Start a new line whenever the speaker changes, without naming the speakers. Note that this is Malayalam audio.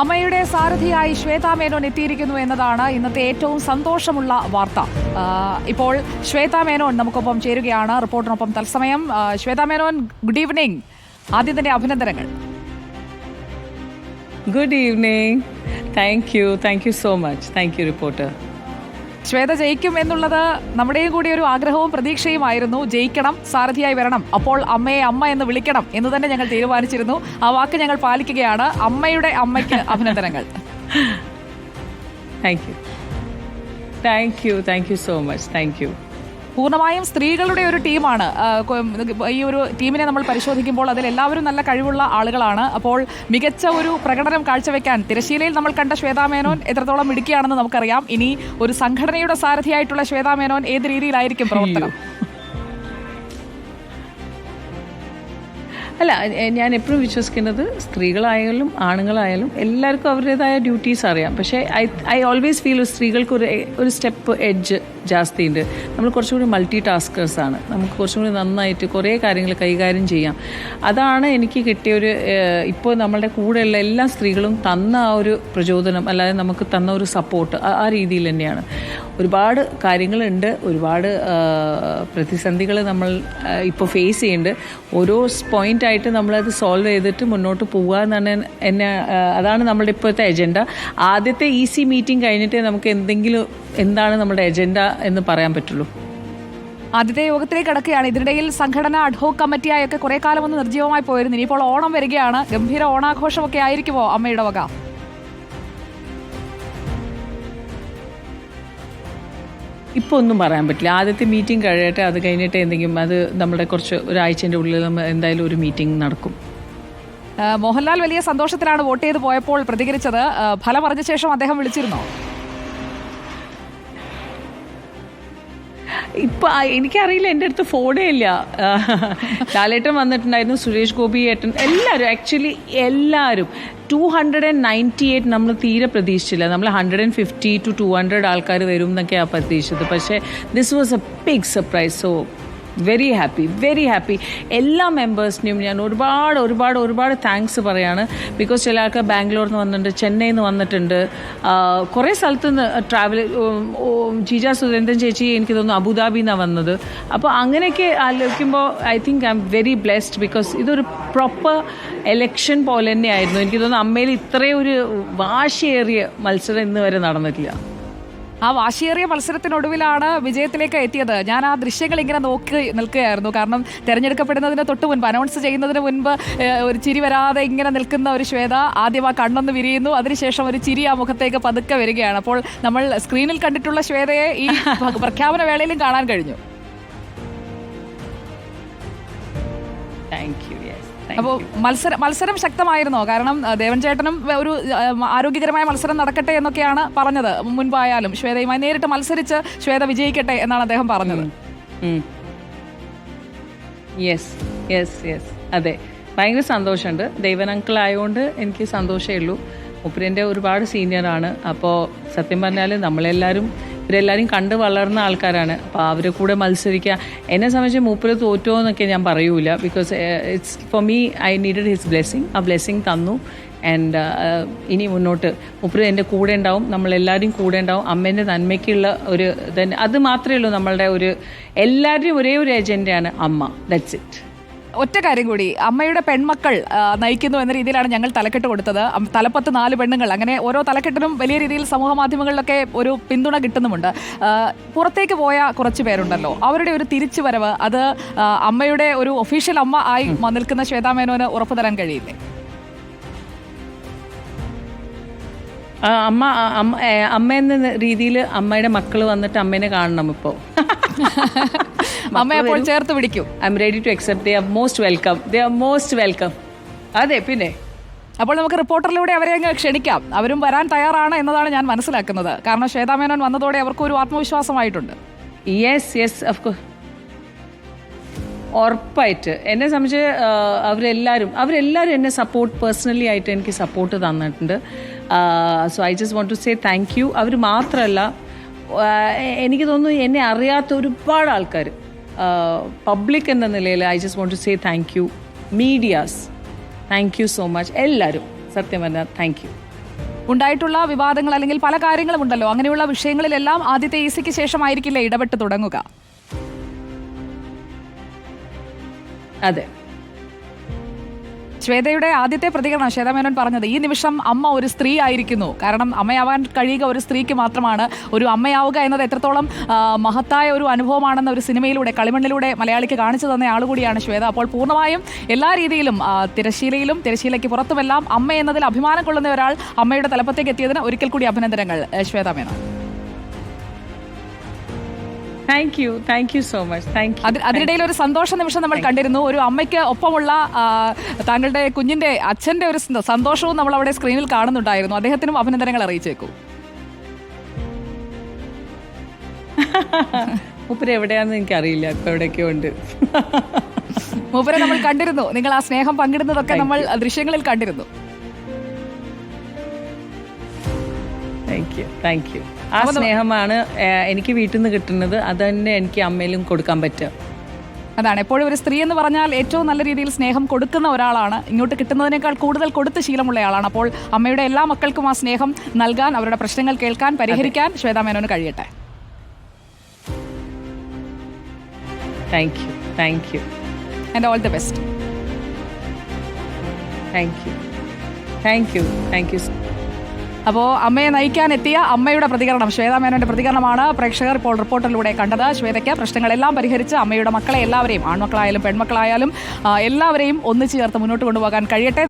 അമ്മയുടെ സാരഥിയായി ശ്വേതാ മേനോൻ എത്തിയിരിക്കുന്നു എന്നതാണ് ഇന്നത്തെ ഏറ്റവും സന്തോഷമുള്ള വാർത്ത. ഇപ്പോൾ ശ്വേതാ മേനോൻ നമുക്കൊപ്പം ചേരുകയാണ്. റിപ്പോർട്ടിനൊപ്പം തത്സമയം ശ്വേതാ മേനോൻ ഗുഡ് ഈവനിങ് ആദ്യം തന്നെ അഭിനന്ദനങ്ങൾ.
Good evening thank you thank you so much thank you reporter.
Shweta ജയിക്കും എന്നുള്ളത് നമ്മുടെയും കൂടി ഒരു ആഗ്രഹവും പ്രതീക്ഷയുമായിരുന്നു. ജയിക്കണം സാരഥിയായി വരണം. അപ്പോൾ അമ്മയെ അമ്മ എന്ന് വിളിക്കണം എന്ന് തന്നെ ഞങ്ങൾ തീരുമാനിച്ചിരുന്നു. ആ വാക്ക് ഞങ്ങൾ പാലിക്കുകയാണ്. അമ്മയുടെ അമ്മയ്ക്ക് അഭിനന്ദനങ്ങൾ.
Thank you thank you thank you so much thank you.
പൂർണമായും സ്ത്രീകളുടെ ഒരു ടീമാണ്. ഈ ഒരു ടീമിനെ നമ്മൾ പരിശോധിക്കുമ്പോൾ അതിൽ എല്ലാവരും നല്ല കഴിവുള്ള ആളുകളാണ്. അപ്പോൾ മികച്ച ഒരു പ്രകടനം കാഴ്ചവെക്കാൻ തിരശീലയിൽ നമ്മൾ കണ്ട ശ്വേതാ മേനോൻ എത്രത്തോളം മിടുക്കിയാണെന്ന് നമുക്കറിയാം. ഇനി ഒരു സംഘടനയുടെ സാരഥിയായിട്ടുള്ള ശ്വേതാ മേനോൻ ഏത് രീതിയിലായിരിക്കും പ്രവർത്തനം?
അല്ല ഞാൻ എപ്പോഴും വിശ്വസിക്കുന്നത് സ്ത്രീകളായാലും ആണുങ്ങളായാലും എല്ലാവർക്കും അവരുടേതായ ഡ്യൂട്ടീസ് അറിയാം. പക്ഷേ ഐ ഐ ഓൾവേസ് ഫീൽ സ്ത്രീകൾക്ക് ഒരു ഒരു സ്റ്റെപ്പ് എഡ്ജ് ജാസ്തി ഉണ്ട്. നമ്മൾ കുറച്ചുകൂടി മൾട്ടി ടാസ്കേഴ്സ് ആണ്. നമുക്ക് കുറച്ചും കൂടി നന്നായിട്ട് കുറേ കാര്യങ്ങൾ കൈകാര്യം ചെയ്യാം. അതാണ് എനിക്ക് കിട്ടിയ ഒരു ഇപ്പോൾ നമ്മളുടെ കൂടെയുള്ള എല്ലാ സ്ത്രീകളും തന്ന ആ ഒരു പ്രചോദനം അല്ലാതെ നമുക്ക് തന്ന ഒരു സപ്പോർട്ട് ആ രീതിയിൽ തന്നെയാണ്. ഒരുപാട് കാര്യങ്ങളുണ്ട് ഒരുപാട് പ്രതിസന്ധികൾ നമ്മൾ ഇപ്പോൾ ഫേസ് ചെയ്യുന്നുണ്ട്. ഓരോ പോയിന്റ് ആയിട്ട് നമ്മളത് സോൾവ് ചെയ്തിട്ട് മുന്നോട്ട് പോകുക എന്നാണ് എന്നെ അതാണ് നമ്മുടെ ഇപ്പോഴത്തെ എജൻഡ ആദ്യത്തെ ഇ സി മീറ്റിംഗ് കഴിഞ്ഞിട്ടേ നമുക്ക് എന്തെങ്കിലും എന്താണ് നമ്മുടെ എജൻഡ എന്ന് പറയാൻ പറ്റുള്ളൂ.
ആദ്യത്തെ യോഗത്തിലേക്ക് കടക്കുകയാണ്. ഇതിനിടയിൽ സംഘടന അഡ്ഹോക് കമ്മിറ്റിയായൊക്കെ കുറെ കാലം ഒന്ന് നിർജീവമായി പോയിരുന്നു. ഇനിയിപ്പോൾ ഓണം വരികയാണ്. ഗംഭീര ഓണാഘോഷമൊക്കെ ആയിരിക്കുമോ അമ്മയുടെ വക?
ഇപ്പോൾ ഒന്നും പറയാൻ പറ്റില്ല. ആദ്യത്തെ മീറ്റിംഗ് കഴിയട്ടെ അത് കഴിഞ്ഞിട്ട് എന്തെങ്കിലും അത് നമ്മുടെ കുറച്ച് ഒരാഴ്ചന്റെ ഉള്ളിൽ എന്തായാലും ഒരു മീറ്റിംഗ് നടക്കും.
മോഹൻലാൽ വലിയ സന്തോഷത്തിലാണ് വോട്ട് ചെയ്ത് പോയപ്പോൾ പ്രതികരിച്ചത്. ഫലം അറിഞ്ഞ ശേഷം അദ്ദേഹം വിളിച്ചിരുന്നോ?
ഇപ്പൊ എനിക്കറിയില്ല എന്റെ അടുത്ത് ഫോണേ ഇല്ല. ലാലേട്ടൻ വന്നിട്ടുണ്ടായിരുന്നു സുരേഷ് ഗോപി ഏട്ടൻ എല്ലാവരും ആക്ച്വലി എല്ലാവരും two hundred and ninety eight നമ്മൾ തീരെ പ്രതീക്ഷിച്ചില്ല. നമ്മൾ hundred and fifty two two hundred ആൾക്കാർ വരും എന്നൊക്കെയാണ് പ്രതീക്ഷിച്ചത്. പക്ഷേ this was a big surprise so very happy very happy എല്ലാ മെമ്പേഴ്സിനെയും ഞാൻ ഒരുപാട് ഒരുപാട് ഒരുപാട് താങ്ക്സ് പറയാണ്. ബിക്കോസ് ചില ആൾക്കാർ ബാംഗ്ലൂരിൽ നിന്ന് വന്നിട്ടുണ്ട്. ചെന്നൈയിൽ നിന്ന് വന്നിട്ടുണ്ട് കുറേ സ്ഥലത്ത് നിന്ന് ട്രാവൽ ജീജ സുരേന്ദ്രൻ ചേച്ചി എനിക്ക് തോന്നുന്നു അബുദാബിയിൽ നിന്നാണ് വന്നത്. അപ്പോൾ അങ്ങനെയൊക്കെ ആലോചിക്കുമ്പോൾ I think I am very blessed because ഇതൊരു പ്രോപ്പർ എലക്ഷൻ പോലെ തന്നെയായിരുന്നു. എനിക്ക് തോന്നുന്നു അമ്മയിൽ ഇത്രയും ഒരു വാശിയേറിയ മത്സരം ഇന്ന് വരെ നടന്നിട്ടില്ല.
ആ വാശിയേറിയ മത്സരത്തിനൊടുവിലാണ് വിജയത്തിലേക്ക് എത്തിയത്. ഞാൻ ആ ദൃശ്യങ്ങൾ ഇങ്ങനെ നോക്കി നിൽക്കുകയായിരുന്നു. കാരണം തെരഞ്ഞെടുക്കപ്പെടുന്നതിന് തൊട്ട് മുൻപ് അനൗൺസ് ചെയ്യുന്നതിന് മുൻപ് ഒരു ചിരി വരാതെ ഇങ്ങനെ നിൽക്കുന്ന ഒരു ശ്വേത ആദ്യം ആ കണ്ണൊന്ന് വിരിയുന്നു. അതിനുശേഷം ഒരു ചിരി ആ മുഖത്തേക്ക് പതുക്കെ വരികയാണ്. അപ്പോൾ നമ്മൾ സ്ക്രീനിൽ കണ്ടിട്ടുള്ള ശ്വേതയെ ഈ പ്രഖ്യാപന വേളയിലും കാണാൻ കഴിഞ്ഞു.
താങ്ക് യു
അപ്പോൾ മത്സരം മത്സരം ശക്തമായിരുന്നോ? കാരണം ദേവൻ ചേട്ടനും ഒരു ആരോഗ്യകരമായ മത്സരം നടക്കട്ടെ എന്നൊക്കെയാണ് പറഞ്ഞത്. മുൻപായാലും ശ്വേതയുമായി നേരിട്ട് മത്സരിച്ച് ശ്വേത വിജയിക്കട്ടെ എന്നാണ് അദ്ദേഹം പറഞ്ഞത്.
യെസ് യെസ് യെസ് അതെ. ഭയങ്കര സന്തോഷമുണ്ട്. ദൈവൻ അങ്കിൾ ആയതുകൊണ്ട് എനിക്ക് സന്തോഷമേ ഉള്ളൂ. മുപ്പരിന്റെ ഒരുപാട് സീനിയറാണ് അപ്പോൾ സത്യം പറഞ്ഞാൽ നമ്മളെല്ലാവരും ഇവരെല്ലാവരും കണ്ട് വളർന്ന ആൾക്കാരാണ്. അപ്പോൾ അവരെ കൂടെ മത്സരിക്കുക എന്നെ സംബന്ധിച്ച് മൂപ്പര് തോറ്റോ എന്നൊക്കെ ഞാൻ പറയൂല. Because it's for me I needed his blessing ആ ബ്ലെസ്സിങ് തന്നു. ആൻഡ് ഇനി മുന്നോട്ട് മുപ്പര് എന്റെ കൂടെ ഉണ്ടാവും. നമ്മളെല്ലാവരും കൂടെ ഉണ്ടാവും. അമ്മേന്റെ നന്മയ്ക്കുള്ള ഒരു അത് മാത്രമേ ഉള്ളൂ നമ്മളുടെ ഒരു എല്ലാവരുടെയും ഒരേ ഒരു ഏജന്റാണ് അമ്മ. ദറ്റ്സ് ഇറ്റ്
ഒറ്റ കാര്യം കൂടി. അമ്മയുടെ പെൺമക്കൾ നയിക്കുന്നു എന്ന രീതിയിലാണ് ഞങ്ങൾ തലക്കെട്ട് കൊടുത്തത്. തലപ്പത്ത് നാല് പെണ്ണുങ്ങൾ. അങ്ങനെ ഓരോ തലക്കെട്ടിനും വലിയ രീതിയിൽ സമൂഹ മാധ്യമങ്ങളിലൊക്കെ ഒരു പിന്തുണ കിട്ടുന്നുമുണ്ട്. പുറത്തേക്ക് പോയ കുറച്ച് പേരുണ്ടല്ലോ. അവരുടെ ഒരു തിരിച്ചു വരവ് അത് അമ്മയുടെ ഒരു ഒഫീഷ്യൽ അമ്മ ആയി നിൽക്കുന്ന ശ്വേതാ മേനോന് ഉറപ്പു തരാൻ കഴിയില്ലേ?
അമ്മ അമ്മ അമ്മ എന്ന രീതിയിൽ അമ്മയുടെ മക്കൾ വന്നിട്ട് അമ്മേനെ കാണണം ഇപ്പോൾ
അമ്മ അപ്പോൾ ചേർത്ത് പിടിക്കും.
I am ready to accept they are most welcome they are most welcome അതെ പിന്നെ?
അപ്പോൾ നമുക്ക് റിപ്പോർട്ടറിലൂടെ അവരെ അങ്ങ് ക്ഷണിക്കാം. അവരും വരാൻ തയ്യാറാണ് എന്നതാണ് ഞാൻ മനസ്സിലാക്കുന്നത്. കാരണം ശ്വേതാ മേനോൻ വന്നതോടെ അവർക്ക് ഒരു ആത്മവിശ്വാസമായിട്ടുണ്ട്.
യെസ് യെസ് ഉറപ്പായിട്ട്. എന്നെ സംബന്ധിച്ച് അവരെല്ലാവരും അവരെല്ലാവരും എന്നെ സപ്പോർട്ട് പേഴ്സണലി ആയിട്ട് എനിക്ക് സപ്പോർട്ട് തന്നിട്ടുണ്ട്. So I just want to say thank you അവർ മാത്രമല്ല എനിക്ക് തോന്നുന്നു എന്നെ അറിയാത്ത ഒരുപാട് ആൾക്കാർ പബ്ലിക് എന്ന നിലയിൽ I just want to say thank you medias thank you so much എല്ലാവരും സത്യം പറഞ്ഞാൽ താങ്ക് യു
ഉണ്ടായിട്ടുള്ള വിവാദങ്ങൾ അല്ലെങ്കിൽ പല കാര്യങ്ങളും ഉണ്ടല്ലോ. അങ്ങനെയുള്ള വിഷയങ്ങളിലെല്ലാം ആദ്യത്തെ എ സിക്ക് ശേഷമായിരിക്കില്ല ഇടപെട്ട് തുടങ്ങുക?
അതെ.
ശ്വേതയുടെ ആദ്യത്തെ പ്രതികരണം ശ്വേതാമേനോൻ പറഞ്ഞത് ഈ നിമിഷം അമ്മ ഒരു സ്ത്രീ ആയിരിക്കുന്നു. കാരണം അമ്മയാവാൻ കഴിയുക ഒരു സ്ത്രീക്ക് മാത്രമാണ്. ഒരു അമ്മയാവുക എന്നത് എത്രത്തോളം മഹത്തായ ഒരു അനുഭവമാണെന്ന ഒരു സിനിമയിലൂടെ കളിമണ്ണിലൂടെ മലയാളിക്ക് കാണിച്ചു തന്ന ആൾ കൂടിയാണ് ശ്വേത. അപ്പോൾ പൂർണമായും എല്ലാ രീതിയിലും തിരശീലയിലും തിരശ്ശീലയ്ക്ക് പുറത്തുമെല്ലാം അമ്മ എന്നതിൽ അഭിമാനം കൊള്ളുന്ന ഒരാൾ അമ്മയുടെ തലപ്പത്തേക്ക് എത്തിയതിന് ഒരിക്കൽ കൂടി അഭിനന്ദനങ്ങൾ Shweta Menon. Menon
thank you thank you so much thank U
അത് അതിനിടയിൽ ഒരു സന്തോഷ നിമിഷം നമ്മൾ കണ്ടിരുന്നു. ഒരു അമ്മയ്ക്ക് ഒപ്പമുള്ള താങ്കളുടെ കുഞ്ഞിന്റെ അച്ഛന്റെ ഒരു സന്തോഷവും നമ്മൾ അവിടെ സ്ക്രീനിൽ കാണുന്നുണ്ടായിരുന്നു. അദ്ദേഹത്തിനും അഭിനന്ദനങ്ങൾ അറിയിച്ചേക്കൂ.
മൂപ്പര് എവിടെയാണെന്ന് എനിക്കറിയില്ല. ഇപ്പൊ എവിടെയൊക്കെ ഉണ്ട്.
മൂപ്പരെ നമ്മൾ കണ്ടിരുന്നു. നിങ്ങൾ ആ സ്നേഹം പങ്കിടുന്നതൊക്കെ നമ്മൾ ദൃശ്യങ്ങളിൽ കണ്ടിരുന്നു.
താങ്ക് യു താങ്ക് യു ആ സ്നേഹമാണ് എനിക്ക് വീട്ടിൽ നിന്ന് കിട്ടുന്നത്. അത് തന്നെ എനിക്ക് അമ്മയിലും കൊടുക്കാൻ പറ്റുക
അതാണ്. എപ്പോഴും ഒരു സ്ത്രീ എന്ന് പറഞ്ഞാൽ ഏറ്റവും നല്ല രീതിയിൽ സ്നേഹം കൊടുക്കുന്ന ഒരാളാണ്. ഇങ്ങോട്ട് കിട്ടുന്നതിനേക്കാൾ കൂടുതൽ കൊടുത്ത് ശീലമുള്ള ആളാണ്. അപ്പോൾ അമ്മയുടെ എല്ലാ മക്കൾക്കും ആ സ്നേഹം നൽകാൻ അവരുടെ പ്രശ്നങ്ങൾ കേൾക്കാൻ പരിഹരിക്കാൻ ശ്വേതാ മേനോന് കഴിയട്ടെ.
Thank you thank you
and all the best
thank you thank you thank you
അപ്പോൾ അമ്മയെ നയിക്കാൻ എത്തിയ അമ്മയുടെ പ്രതികരണം. ശ്വേത മേനോന്റെ പ്രതികരണമാണ് പ്രേക്ഷകർ ഇപ്പോൾ റിപ്പോർട്ടിലൂടെ കണ്ടത്. ശ്വേതയ്ക്ക് പ്രശ്നങ്ങളെല്ലാം പരിഹരിച്ച് അമ്മയുടെ മക്കളെ എല്ലാവരെയും ആൺമക്കളായാലും പെൺമക്കളായാലും എല്ലാവരെയും ഒന്നിച്ചു ചേർത്ത് മുന്നോട്ട് കൊണ്ടുപോകാൻ കഴിയട്ടെ.